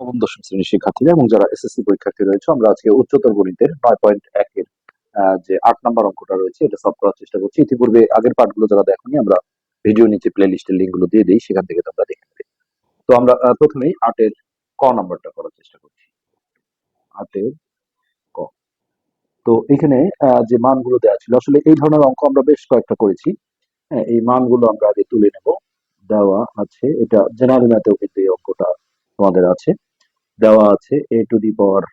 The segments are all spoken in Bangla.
নবম, দশম শ্রেণির শিক্ষার্থীরা এবং যারা এসএসসি পরীক্ষার্থী রয়েছে, আমরা আজকে উচ্চতর গণিতের নয় পয়েন্ট একের যে আট নাম্বার অঙ্কটা রয়েছে, এটা সলভ করার চেষ্টা করছি। ইতিপূর্বে আগের পার্টগুলো যারা দেখনি, আমরা ভিডিও নিচে প্লে লিস্টের লিঙ্কগুলো দিয়ে দিই, সেখান থেকে তোমরা দেখে নেবে। তো আমরা প্রথমেই আটের ক নাম্বারটা করার চেষ্টা করছি। আটের ক। তো এখানে যে মানগুলো দেওয়া ছিল, আসলে এই ধরনের অঙ্ক আমরা বেশ কয়েকটা করেছি। হ্যাঁ এই মানগুলো আমরা আগে তুলে নেব। দেওয়া আছে, এটা জেনারেল ম্যাথেও কিন্তু এই অঙ্কটা তোমাদের আছে। দেওয়া আছে এ টু দি পাওয়ার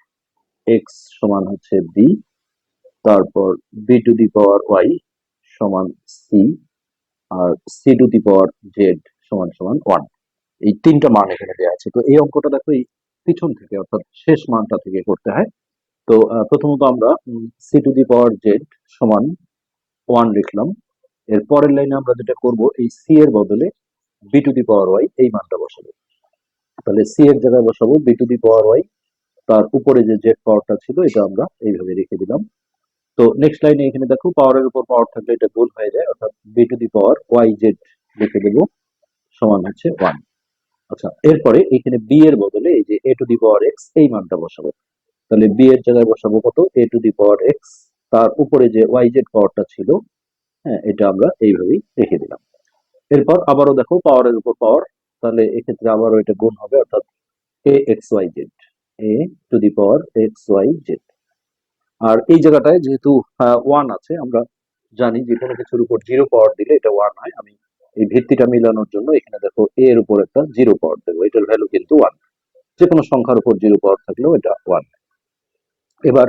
এক্স সমান হচ্ছে বি তারপর B to the power Y সমান C R C to the power Z সমান সমান ওয়ান এই তিনটা মান এখানে দেওয়া আছে। তো এই অঙ্কটা দেখো, এই পিছন থেকে, অর্থাৎ শেষ মানটা থেকে করতে হয়। তো প্রথমত আমরা C to the power Z সমান ওয়ান লিখলাম। এর পরের লাইনে আমরা যেটা করব, এই সি এর বদলে B to the power Y এই মানটা বসাবো। তাহলে সি এর জায়গায় বসাবো B to the power Y তার উপরে যে জেড পাওয়ারটা ছিল, এটা আমরা এইভাবে রেখে দিলাম। তো নেক্সট লাইনে এখানে দেখো পাওয়ারের উপর পাওয়ার থাকলে এটা ভুল হয়ে যায়, অর্থাৎ B to the power Y Z লিখে দেব, সমান হচ্ছে ওয়ান আচ্ছা এরপরে এখানে বি এর বদলে এই যে এ টু দি পাওয়ার এক্স এই মানটা বসাবো। তাহলে বি এর জায়গায় বসাবো কত? এ টু দি পাওয়ার এক্স তার উপরে যে ওয়াই জেড পাওয়ারটা ছিল হ্যাঁ এটা আমরা এইভাবেই রেখে দিলাম। এরপর আবারও দেখো পাওয়ারের উপর পাওয়ার তাহলে এক্ষেত্রে আবারও এটা গুণ হবে, অর্থাৎ A X Y Z A to the power X Y Z আর এই জায়গাটায় যেহেতু ওয়ান আছে, আমরা জানি যে কোনো কিছুর উপর জিরো পাওয়ার দিলে এটা ওয়ান হয়। আমি এই ভিত্তিটা মিলানোর জন্য এখানে দেখো এ এর উপর একটা জিরো পাওয়ার দেবো, এটার ভ্যালু কিন্তু ওয়ান যে কোনো সংখ্যার উপর জিরো পাওয়ার থাকলেও এটা ওয়ান এবার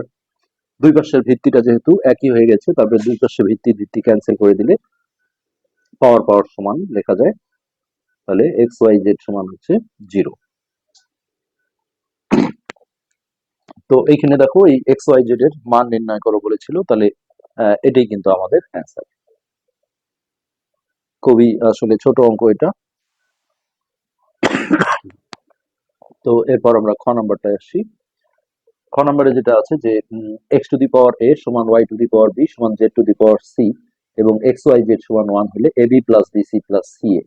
দুই পাশের ভিত্তিটা যেহেতু একই হয়ে গেছে, তারপরে দুই পাশের ভিত্তি ভিত্তি ক্যান্সেল করে দিলে পাওয়ার পাওয়ার সমান লেখা যায়। তাহলে এক্স ওয়াই জেড সমান হচ্ছে জিরো তো এইখানে দেখো, এই এক্স ওয়াই জেড এর মান নির্ণয় করো বলেছিল, তাহলে এটাই কিন্তু আমাদের অ্যান্সার খুবই আসলে ছোট অঙ্ক এটা। তো এরপর আমরা খ নাম্বারটায় আসছি খ নাম্বারে যেটা আছে যে x two the power A সমান Y to the power B সমান Z to the power C এবং এক্স ওয়াই জেড সমান ওয়ান হলে A B plus B C plus C A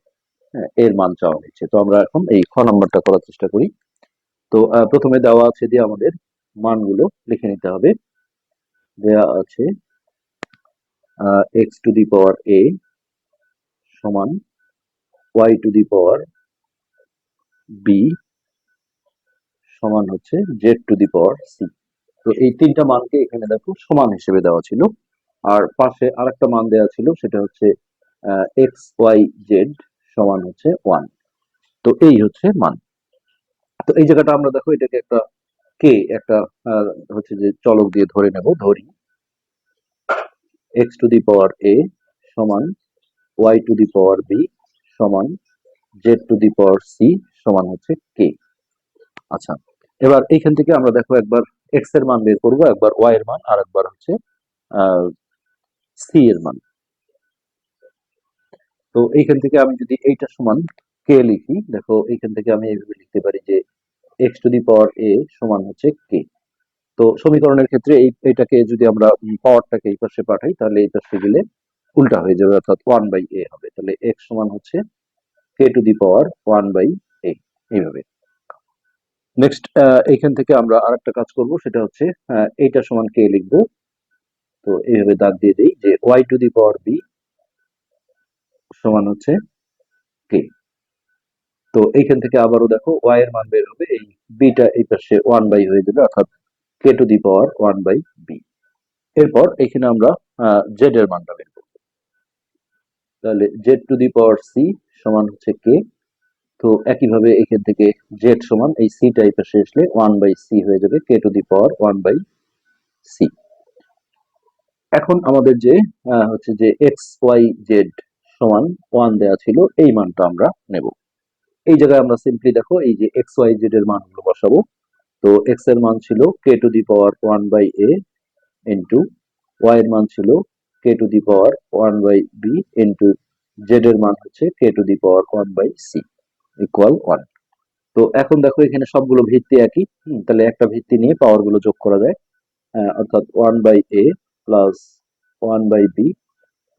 এর মান চাওয়া হয়েছে তো আমরা এখন এই খ নাম্বারটা করার চেষ্টা করি। তো প্রথমে দেওয়া আছে যে আমাদের মানগুলো লিখে নিতে হবে। দেওয়া আছে x two the power A সমান Y to the power B সমান হচ্ছে Z to the power C তো এই তিনটা মানকে এখানে দেখো সমান হিসেবে দেওয়া ছিল। আর পাশে আরেকটা মান দেওয়া ছিল, সেটা হচ্ছে এক্স ওয়াই জেড সমান হচ্ছে ওয়ান তো এই হচ্ছে মান। তো এই জায়গাটা আমরা দেখো, এটাকে একটা কে একটা হচ্ছে যে চলক দিয়ে ধরে নেব, ধরি। X two the power A সমান Y to the power B সমান Z to the power C সমান হচ্ছে কে আচ্ছা এবার এইখান থেকে আমরা দেখো একবার এক্সের মান বের করব, একবার ওয়াই এর মান, আর একবার হচ্ছে সি এর মান। তো এইখান থেকে আমি যদি এইটা সমান কে লিখি, দেখো এইখান থেকে আমি এইভাবে লিখতে পারি যে x two the power A সমান হচ্ছে কে তো সমীকরণের ক্ষেত্রে এই এটাকে যদি আমরা পাওয়ারটাকে এই পাশে পাঠাই, তাহলে এই পাশে গেলে উল্টা হয়ে যাবে, অর্থাৎ ওয়ান বাই এ হবে। তাহলে এক্স সমান হচ্ছে K to the power one by A এইভাবে। নেক্সট এইখান থেকে আমরা আর একটা কাজ করব, সেটা হচ্ছে এইটা সমান কে লিখব। তো এইভাবে দাগ দিয়ে দিই যে Y to the power B সমান হচ্ছে কে তো এইখান থেকে আবারও দেখো ওয়াই এর মান বের হবে, এই বিটা এই পাশে ওয়ান বাই হয়ে যাবে, অর্থাৎ K to the power one by B এরপর এখানে আমরা জেড এর মানটা বের করব। তাহলে Z to the power C সমান হচ্ছে কে তো একইভাবে এখান থেকে জেড সমান, এই সি টাই পাশে আসলে ওয়ান বাই সি হয়ে যাবে K to the power one by C এখন আমাদের যে হচ্ছে যে এক্স ওয়াই জেড সমান ওয়ান দেওয়া ছিল, এই মানটা আমরা নেব। এই জায়গায় আমরা সিম্পলি দেখো, এই যে এক্স ওয়াই জেড এর মানগুলো বসাবো। তো এক্সের মান ছিল K to the power one by A into Y এর মান ছিল K to the power one by B into Z এর মান হচ্ছে K to the power one by C equal one তো এখন দেখো এখানে সবগুলো ভিত্তি একই। তাহলে একটা ভিত্তি নিয়ে পাওয়ারগুলো যোগ করা যায়। অর্থাৎ one by A plus one by B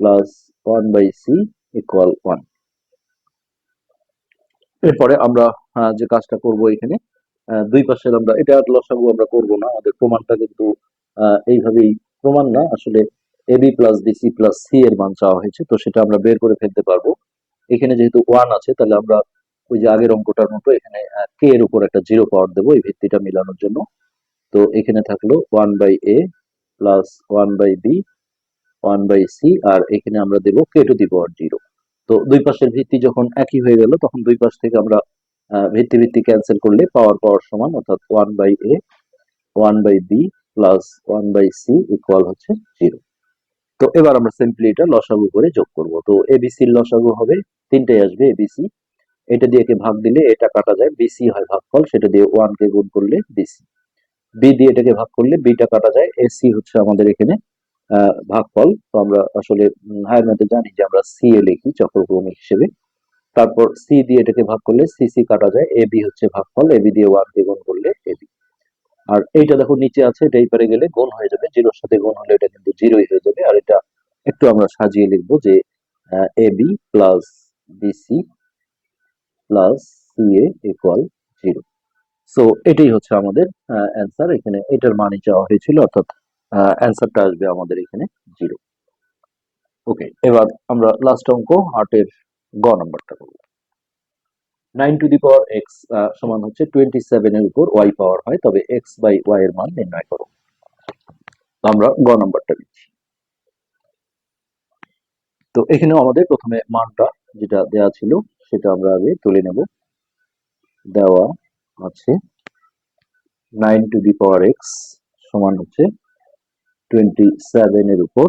plus one by C equal one এরপরে আমরা যে কাজটা করব এখানে দুই পাশের আমরা, এটা আর লসাগু আমরা করব না, আমাদের প্রমাণটা কিন্তু এইভাবেই, প্রমাণ না, আসলে AB plus BC plus C এর মান চাওয়া হয়েছে, তো সেটা আমরা বের করে ফেলতে পারব। এখানে যেহেতু ওয়ান আছে, তাহলে আমরা ওই যে আগের অঙ্কটার মতো এখানে কে এর উপর একটা জিরো পাওয়ার দেবো, এই ভিত্তিটা মিলানোর জন্য। তো এখানে থাকল one by A plus one by B one by C আর এখানে আমরা দেবো কে টু দি পাওয়ার জিরো তো দুই পাশের ভিত্তি যখন একই হয়ে গেল, তখন দুই পাশ থেকে আমরা ভিত্তি ভিত্তি ক্যান্সেল করলে পাওয়ার পাওয়ার সমান, অর্থাৎ one by A one by B plus one by C equal হচ্ছে জিরো তো এবার আমরা সিম্পলি এটা লসাগু করে যোগ করব। তো এবিসির লসাগু হবে, তিনটাই আসবে এবিসি এটা দিয়ে ভাগ দিলে এটা কাটা যায় বিসি হয় ভাগফল, সেটা দিয়ে ওয়ান কে গুণ করলে বিসি বি দিয়ে এটাকে ভাগ করলে বিটা কাটা যায় এসি হচ্ছে আমাদের এখানে ভাগফল। তো আমরা আসলে হায়ার ম্যাথে জানি যে আমরা সি এ লিখি চক্রক্রমিক হিসেবে। তারপর সি দিয়ে এটাকে ভাগ করলে সি সি কাটা যায় এ বি হচ্ছে ভাগফল এ বি দিয়ে ওয়ান দিয়ে গুণ করলে এ বি আর এইটা দেখো নিচে আছে, এটা এই পারে গেলে গুণ হয়ে যাবে জিরোর সাথে গুণ হলে এটা কিন্তু জিরোই হয়ে যাবে। আর এটা একটু আমরা সাজিয়ে লিখব যে A B plus BC plus C A equal zero so এটাই হচ্ছে আমাদের অ্যান্সার এখানে এটার মানই চাওয়া হয়েছিল, অর্থাৎ অ্যান্সারটা আসবে আমাদের এখানে জিরো ওকে এবার আমরা লাস্ট অঙ্ক আটের গ নাম্বারটা করব। Nine to the power X সমান হচ্ছে টোয়েন্টি সেভেনের উপর ওয়াই পাওয়ার হয়, তবে এক্স বাই ওয়াই এর মান নির্ণয় করো। আমরা গ নাম্বারটা দিচ্ছি তো এখানেও আমাদের প্রথমে মানটা যেটা দেওয়া ছিল, সেটা আমরা আগে তুলে নেব। দেওয়া আছে nine to the power X সমান হচ্ছে টোয়েন্টি সেভেন এর উপর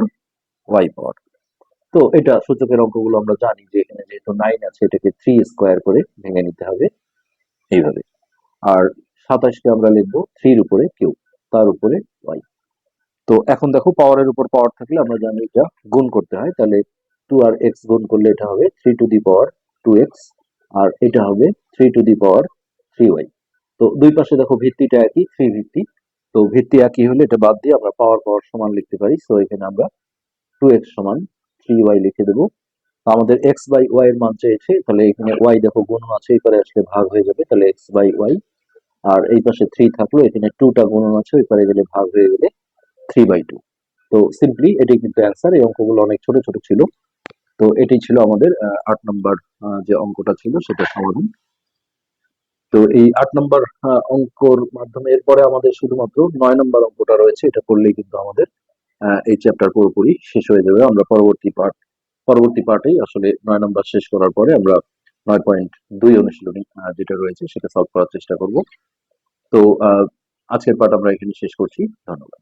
ওয়াই পাওয়ার। তো এটা সূচকের অঙ্কগুলো আমরা জানি যে এখানে যেহেতু নাইন আছে, এটাকে থ্রি স্কোয়ার করে ভেঙে নিতে হবে এইভাবে। আর সাতাশকে আমরা লিখব থ্রির উপরে কিউ তার উপরে ওয়াই তো এখন দেখো পাওয়ারের উপর পাওয়ার থাকলে আমরা জানি এটা গুণ করতে হয়, তাহলে টু আর এক্স গুণ করলে এটা হবে three to the power two X আর এটা হবে three to the power three Y তো দুই পাশে দেখো ভিত্তিটা একই থ্রি ভিত্তি। তো ভিত্তি একই হলে এটা বাদ দিয়ে আমরা পাওয়ার পাওয়ার সমান লিখতে পারি। সো এখানে আমরা টু এক্স সমান থ্রি ওয়াই লিখে দেবো। আমাদের এক্স বাই ওয়াই এর মান চেয়েছে, তাহলে এখানে ওয়াই দেখো গুণ আছে এই পারে আসলে ভাগ হয়ে যাবে। তাহলে এক্স বাই ওয়াই আর এই পাশে থ্রি থাকল, এখানে টুটা গুণন আছে ওই পারে গেলে ভাগ হয়ে গেলে থ্রি বাই টু তো সিম্পলি এটি কিন্তু অ্যান্সার এই অঙ্কগুলো অনেক ছোট ছোট ছিল। তো এটি ছিল আমাদের আট নম্বর যে অঙ্কটা ছিল, সেটা সমাধান। তো এই আট নম্বর অঙ্কর মাধ্যমে এরপরে আমাদের শুধুমাত্র নয় নম্বর অঙ্কটা রয়েছে, এটা করলেই কিন্তু আমাদের এই চ্যাপ্টার পুরোপুরি শেষ হয়ে যাবে। আমরা পরবর্তী পার্ট পরবর্তী পার্টেই আসলে নয় নম্বর শেষ করার পরে আমরা নয় পয়েন্ট দুই অনুশীলনী যেটা রয়েছে সেটা সলভ করার চেষ্টা করব। তো আজকের পাঠ আমরা এখানে শেষ করছি। ধন্যবাদ।